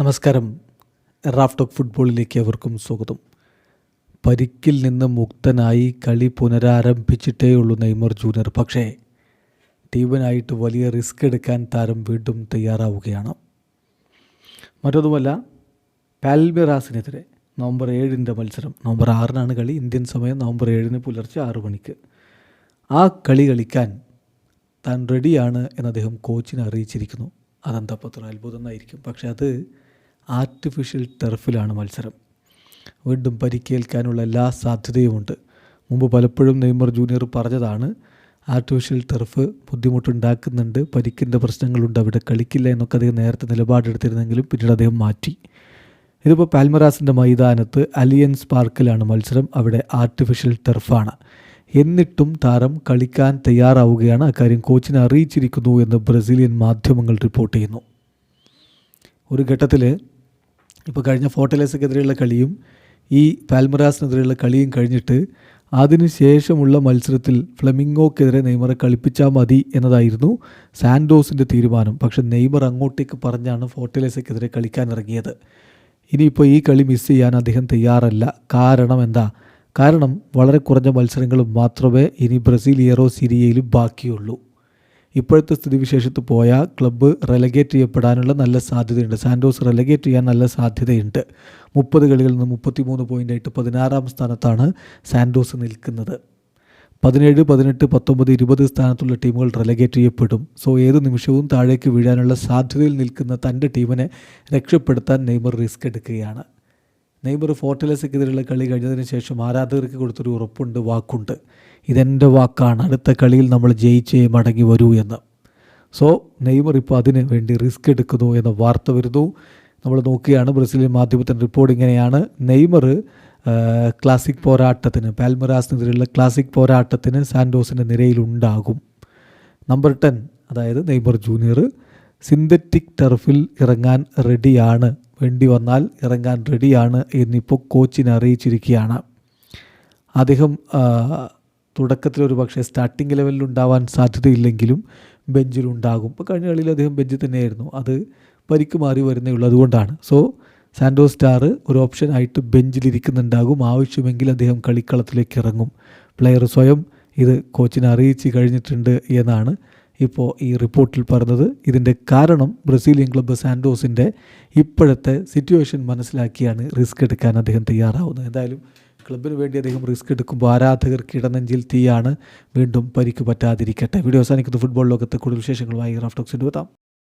നമസ്കാരം. Raf talk ഫുട്ബോളിലേക്ക് അവർക്കും സ്വാഗതം. പരിക്കിൽ നിന്ന് മുക്തനായി കളി പുനരാരംഭിച്ചിട്ടേയുള്ളൂ നെയ്മർ ജൂനിയർ. പക്ഷേ ടീമിനായിട്ട് വലിയ റിസ്ക് എടുക്കാൻ താരം വീണ്ടും തയ്യാറാവുകയാണ്. മറ്റൊന്നുമല്ല പാൽമിറാസിനെതിരെ നവംബർ ഏഴിന്റെ മത്സരം. നവംബർ ആറിനാണ് കളി. ഇന്ത്യൻ സമയം നവംബർ ഏഴിന് പുലർച്ചെ ആറു മണിക്ക്. ആ കളി കളിക്കാൻ താൻ റെഡിയാണ് എന്ന് അദ്ദേഹം കോച്ചിനെ അറിയിച്ചിരിക്കുന്നു. അതെന്താ പത്ര അത്ഭുതം എന്നായിരിക്കും. പക്ഷേ അത് ആർട്ടിഫിഷ്യൽ ടർഫിലാണ് മത്സരം. വീണ്ടും പരിക്കേൽക്കാനുള്ള എല്ലാ സാധ്യതയുമുണ്ട്. മുമ്പ് പലപ്പോഴും നെയ്മർ ജൂനിയർ പറഞ്ഞതാണ് ആർട്ടിഫിഷ്യൽ ടർഫ് ബുദ്ധിമുട്ടുണ്ടാക്കുന്നുണ്ട് പരിക്കിന്റെ പ്രശ്നങ്ങളുണ്ട് അവിടെ കളിക്കില്ല എന്നൊക്കെ അദ്ദേഹം നേരത്തെ നിലപാടെടുത്തിരുന്നെങ്കിലും പിന്നീട് അദ്ദേഹം മാറ്റി. ഇതിപ്പോൾ പാൽമറാസിന്റെ മൈതാനത്ത് അലിയൻസ് പാർക്കിലാണ് മത്സരം അവിടെ ആർട്ടിഫിഷ്യൽ ടർഫാണ് എന്നിട്ടും താരം കളിക്കാൻ തയ്യാറാവുകയാണ്. അക്കാര്യം കോച്ചിനെ അറിയിച്ചിരിക്കുന്നു എന്ന് ബ്രസീലിയൻ മാധ്യമങ്ങൾ റിപ്പോർട്ട് ചെയ്യുന്നു. ഒരു ഘട്ടത്തിൽ ഇപ്പോൾ കഴിഞ്ഞ ഫോർട്ടലേസക്കെതിരെയുള്ള കളിയും ഈ പാൽമറാസിനെതിരെയുള്ള കളിയും കഴിഞ്ഞിട്ട് അതിനുശേഷമുള്ള മത്സരത്തിൽ ഫ്ലെമിംഗോക്കെതിരെ നെയ്മറെ കളിപ്പിച്ചാൽ മതി എന്നതായിരുന്നു സാൻഡോസിന്റെ തീരുമാനം. പക്ഷെ നെയ്മർ അങ്ങോട്ടേക്ക് പറഞ്ഞാണ് ഫോർട്ടലേസക്കെതിരെ കളിക്കാൻ ഇറങ്ങിയത് ഇനിയിപ്പോൾ ഈ കളി മിസ് ചെയ്യാൻ അദ്ദേഹം തയ്യാറല്ല. കാരണം എന്താ? കാരണം വളരെ കുറഞ്ഞ മത്സരങ്ങളും മാത്രമേ ഇനി ബ്രസീൽ ബ്രസീലിയറോ സിരിയയിലും ബാക്കിയുള്ളൂ. ഇപ്പോഴത്തെ സ്ഥിതിവിശേഷത്ത് പോയാൽ ക്ലബ്ബ് റെലഗേറ്റ് ചെയ്യപ്പെടാനുള്ള നല്ല സാധ്യതയുണ്ട്. സാൻഡോസ് റെലഗേറ്റ് ചെയ്യാൻ നല്ല സാധ്യതയുണ്ട്. മുപ്പത് കളികളിൽ നിന്ന് മുപ്പത്തിമൂന്ന് പോയിന്റായിട്ട് പതിനാറാം സ്ഥാനത്താണ് സാൻഡോസ് നിൽക്കുന്നത്. പതിനേഴ് പതിനെട്ട് പത്തൊമ്പത് ഇരുപത് സ്ഥാനത്തുള്ള ടീമുകൾ റെലഗേറ്റ് ചെയ്യപ്പെടും. സോ ഏത് നിമിഷവും താഴേക്ക് വീഴാനുള്ള സാധ്യതയിൽ നിൽക്കുന്ന തന്റെ ടീമിനെ രക്ഷപ്പെടുത്താൻ നെയ്മർ റിസ്ക് എടുക്കുകയാണ്. നെയ്മർ ഫോർട്ടലസക്കെതിരെയുള്ള കളി കഴിഞ്ഞതിന് ശേഷം ആരാധകർക്ക് കൊടുത്തൊരു ഉറപ്പുണ്ട് വാക്കുണ്ട്. ഇതെന്റെ വാക്കാണ്. അടുത്ത കളിയിൽ നമ്മൾ ജയിച്ചേ മടങ്ങി വരൂ എന്ന്. സോ നെയ്മർ ഇപ്പോൾ അതിന് വേണ്ടി റിസ്ക് എടുക്കുന്നു എന്ന വാർത്ത വരുന്നു. നമ്മൾ നോക്കുകയാണ് ബ്രസീലിയൻ മാധ്യമത്തിന്റെ റിപ്പോർട്ട് ഇങ്ങനെയാണ്. നെയ്മർ ക്ലാസിക് പോരാട്ടത്തിന് പാൽമറാസിനെതിരെയുള്ള ക്ലാസിക് പോരാട്ടത്തിന് സാൻഡോസിന്റെ നിരയിലുണ്ടാകും. നമ്പർ ടെൻ അതായത് നെയ്മർ ജൂനിയർ സിന്തറ്റിക് ടർഫിൽ ഇറങ്ങാൻ റെഡിയാണ്. വേണ്ടി വന്നാൽ ഇറങ്ങാൻ റെഡിയാണ് എന്നിപ്പോൾ കോച്ചിനെ അറിയിച്ചിരിക്കുകയാണ്. അദ്ദേഹം തുടക്കത്തിൽ ഒരു പക്ഷേ സ്റ്റാർട്ടിംഗ് ലെവലിൽ ഉണ്ടാവാൻ സാധ്യതയില്ലെങ്കിലും ബെഞ്ചിലുണ്ടാകും ഇപ്പോൾ കഴിഞ്ഞ കളിയിൽ അദ്ദേഹം ബെഞ്ചിൽ തന്നെയായിരുന്നു. അത് പരിക്ക് മാറി വരുന്നേ അതുകൊണ്ടാണ്. സോ സാൻഡോ സ്റ്റാർ ഒരു ഓപ്ഷനായിട്ട് ബെഞ്ചിലിരിക്കുന്നുണ്ടാകും ആവശ്യമെങ്കിൽ അദ്ദേഹം കളിക്കളത്തിലേക്ക് ഇറങ്ങും. പ്ലെയർ സ്വയം ഇത് കോച്ചിനെ അറിയിച്ച് കഴിഞ്ഞിട്ടുണ്ട് എന്നാണ് ഇപ്പോൾ ഈ റിപ്പോർട്ടിൽ പറഞ്ഞത് ഇതിന്റെ കാരണം ബ്രസീലിയൻ ക്ലബ്ബ് സാൻഡോസിന്റെ ഇപ്പോഴത്തെ സിറ്റുവേഷൻ മനസ്സിലാക്കിയാണ് റിസ്ക് എടുക്കാൻ അദ്ദേഹം തയ്യാറാവുന്നത്. എന്തായാലും ക്ലബിന് വേണ്ടി അദ്ദേഹം റിസ്ക് എടുക്കുമ്പോൾ ആരാധകർക്ക് ഇടനെഞ്ചിൽ തീയാണ് വീണ്ടും പരിക്ക് പറ്റാതിരിക്കട്ടെ. വീഡിയോ അവസാനിക്കുന്ന. ഫുട്ബോൾ ലോകത്ത് കൂടുതൽ വിശേഷങ്ങളുമായി റാഫ്റ്റോക്സിന്റെ എത്താം.